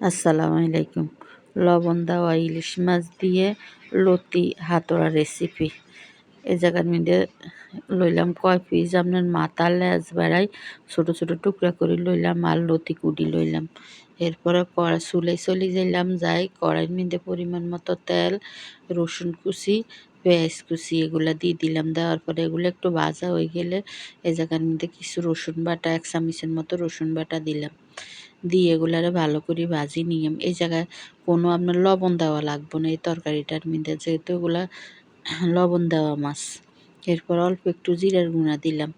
আসসালামু আলাইকুম। লবণ দেওয়া ইলিশ মাছ দিয়ে লতি হাতড়া রেসিপি এই জায়গার মধ্যে লইলাম কয় পিস আপনার মাথা লেজ বেড়াই ছোটো ছোটো টুকরা করে লইলাম আর লতি কুটি লইলাম। এরপরে কড়া চুলে চলে যাইলাম যাই কড়াইয়ের মধ্যে পরিমাণ মতো তেল, রসুন কুচি, পেঁয়াজ কুচি এগুলা দিয়ে দিলাম। দেওয়ার পরে এগুলো একটু ভাজা হয়ে গেলে এই জায়গার মধ্যে কিছু রসুন বাটা, এক চামিচের মতো রসুন বাটা দিলাম। দিয়ে এগুলারে ভালো করে ভাজি, নিয়ে এই জায়গায় কোনো আপনার লবণ দেওয়া লাগবে না, এই তরকারিটার মধ্যে যেহেতু এগুলা লবণ দেওয়া মাছ। এরপর অল্প একটু জিরার গুঁড়া দিলাম।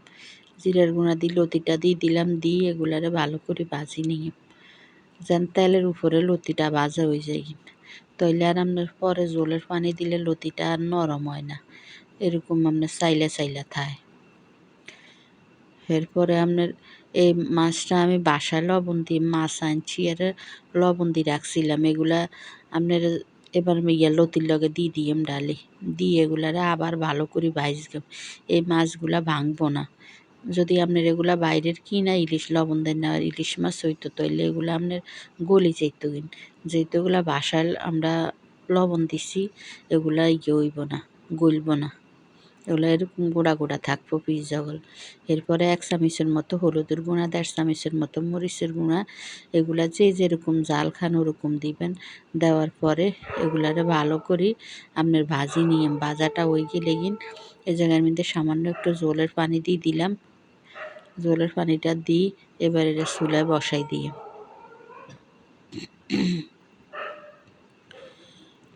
জিরার গুঁড়া দিয়ে লতিটা দিয়ে দিলাম, দিয়ে এগুলারে ভালো করে ভাজি, নিয়ে যেন তেলের উপরে লতিটা ভাজা হয়ে যায় তাইলে আর আপনার পরে জলের পানি দিলে লতিটা আর নরম হয় না। এরকম আপনার চাইলে চাইলে থায়। এরপরে আপনার এই মাছটা আমি বাসায় লবণ দিয়ে মাছ আনছি, আর লবণ দিয়ে রাখছিলাম। এগুলা আপনার এবার আমি ইয়া লতির লগে দিয়ে দিয়েম ডালি। দিয়ে এগুলারে আবার ভালো করে ভাজলাম এই মাছগুলা ভাঙবো না। যদি আপনার এগুলা বাইরের কিনা ইলিশ লবণ দেন না ইলিশ মাছ হইতো তাইলে এগুলো আপনার গলি যেত কিন যেহেতু এগুলা বাসায় আমরা লবণ দিছি, এগুলা ইয়ে হইব না, গলব না। এগুলো এরকম গোড়া গোড়া থাকব পিস জগল। এরপরে এক চামিচের মতো হলুদের গুঁড়া, দেড় চামিচের মতো মরিচের গুঁড়া, এগুলা যে যেরকম জাল খান ওরকম দিবেন। দেওয়ার পরে এগুলারে ভালো করে আপনার ভাজি নিয়ে, ভাজাটা ওই গেলে গিন এই জায়গার মধ্যে সামান্য একটু জলের পানি দিয়ে দিলাম। জলের পানিটা দিই এবার এটা চুলায় বসাই দিয়ে।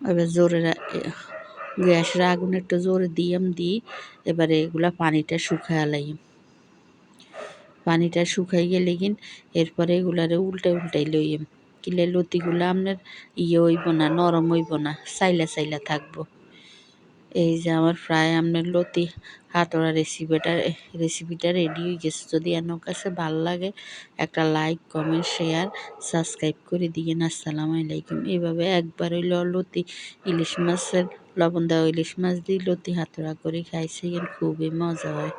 এবার জোরে গ্যাসের আগুন একটু জোরে দিয়াম দিই এবারে এগুলা পানিটা শুকায় লাইম। পানিটা শুকাই গেলে কিন এরপরে এগুলারে উল্টে উল্টাই লইম। কিলে লতিগুলো আপনার ইয়ে হইব না, নরম হইব না চাইলা সাইলা থাকব। এই যে আমার প্রায় আপনার লতি হাতড়া রেসিপিটা রেসিপিটা রেডি হয়ে গেছে। যদি এনার কাছে ভালো লাগে, একটা লাইক কমেন্ট শেয়ার সাবস্ক্রাইব করে দিয়েন। আসসালামু আলাইকুম। এইভাবে একবার হইল লতি ইলিশ মাছের লবণ দেওয়া ইলিশ মাছ দিয়ে লতি হাতড়া করে খাইছে খুবই মজা হয়।